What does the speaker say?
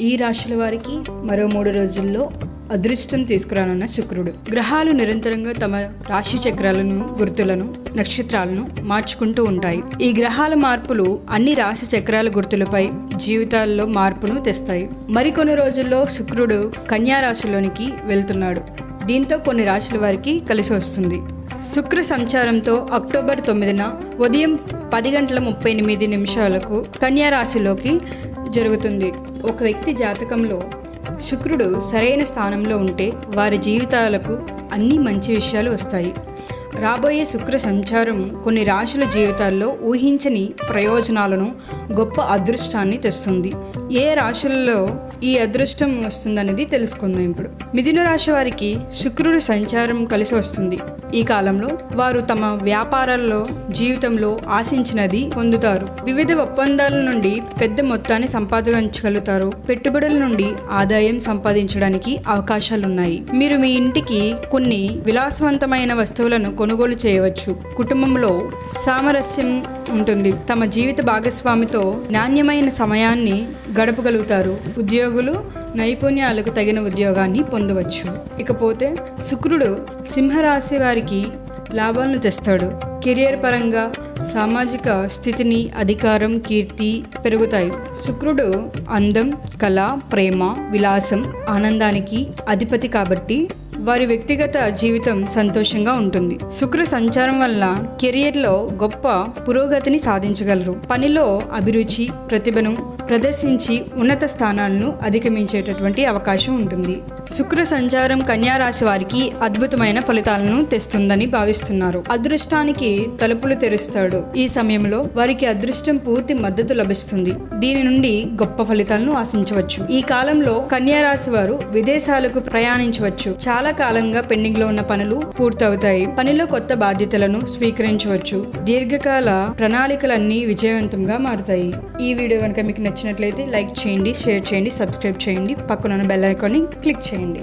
ఈ రాశుల వారికి మరో మూడు రోజుల్లో అదృష్టం తీసుకురానున్న శుక్రుడు. గ్రహాలు నిరంతరంగా తమ రాశి చక్రాలను గుర్తులను నక్షత్రాలను మార్చుకుంటూ ఉంటాయి. ఈ గ్రహాల మార్పులు అన్ని రాశి చక్రాల గుర్తులపై జీవితాల్లో మార్పును తెస్తాయి. మరికొన్ని రోజుల్లో శుక్రుడు కన్యా రాశిలోనికి వెళ్తున్నాడు. దీంతో కొన్ని రాశుల వారికి కలిసి వస్తుంది. శుక్ర సంచారంతో అక్టోబర్ తొమ్మిదిన ఉదయం పది గంటల ముప్పై ఎనిమిది నిమిషాలకు కన్యా రాశిలోకి జరుగుతుంది. ఒక వ్యక్తి జాతకంలో శుక్రుడు సరైన స్థానంలో ఉంటే వారి జీవితాలకు అన్ని మంచి విషయాలు వస్తాయి. రాబోయే శుక్ర సంచారం కొన్ని రాశుల జీవితాల్లో ఊహించని ప్రయోజనాలను గొప్ప అదృష్టాన్ని తెస్తుంది. ఏ రాశులలో ఈ అదృష్టం వస్తుందనేది తెలుసుకుందాం ఇప్పుడు. మిథున రాశి వారికి శుక్రుడు సంచారం కలిసి వస్తుంది. ఈ కాలంలో వారు తమ వ్యాపారాల్లో జీవితంలో ఆశించినది పొందుతారు. వివిధ ఒప్పందాల నుండి పెద్ద మొత్తాన్ని సంపాదించగలుగుతారు. పెట్టుబడుల నుండి ఆదాయం సంపాదించడానికి అవకాశాలున్నాయి. మీరు మీ ఇంటికి కొన్ని విలాసవంతమైన వస్తువులను కొనుగోలు చేయవచ్చు. కుటుంబంలో సామరస్యం ఉంటుంది. తమ జీవిత భాగస్వామితో నాణ్యమైన సమయాన్ని గడపగలుగుతారు. ఉద్యోగులు నైపుణ్యాలకు తగిన ఉద్యోగాన్ని పొందవచ్చు. ఇకపోతే శుక్రుడు సింహరాశి వారికి లాభాలను తెస్తాడు. కెరియర్ పరంగా సామాజిక స్థితిని అధికారం కీర్తి పెరుగుతాయి. శుక్రుడు అందం కళ ప్రేమ విలాసం ఆనందానికి అధిపతి కాబట్టి వారి వ్యక్తిగత జీవితం సంతోషంగా ఉంటుంది. శుక్ర సంచారం వల్ల కెరియర్లో గొప్ప పురోగతిని సాధించగలరు. పనిలో అభిరుచి ప్రతిభను ప్రదర్శించి ఉన్నత స్థానాలను అధిగమించేటటువంటి అవకాశం ఉంటుంది. శుక్ర సంచారం కన్యారాశి వారికి అద్భుతమైన ఫలితాలను తెస్తుందని భావిస్తున్నారు. అదృష్టానికి తలుపులు తెరుస్తాడు. ఈ సమయంలో వారికి అదృష్టం పూర్తి మద్దతు లభిస్తుంది. దీని నుండి గొప్ప ఫలితాలను ఆశించవచ్చు. ఈ కాలంలో కన్యారాశి వారు విదేశాలకు ప్రయాణించవచ్చు. చాలా చాలా కాలంగా పెండింగ్లో ఉన్న పనులు పూర్తవుతాయి. పనిలో కొత్త బాధ్యతలను స్వీకరించవచ్చు. దీర్ఘకాల ప్రణాళికలన్నీ విజయవంతంగా మారుతాయి. ఈ వీడియో కనుక మీకు నచ్చినట్లయితే లైక్ చేయండి షేర్ చేయండి సబ్స్క్రైబ్ చేయండి. పక్కన బెల్ ఐకాన్ని క్లిక్ చేయండి.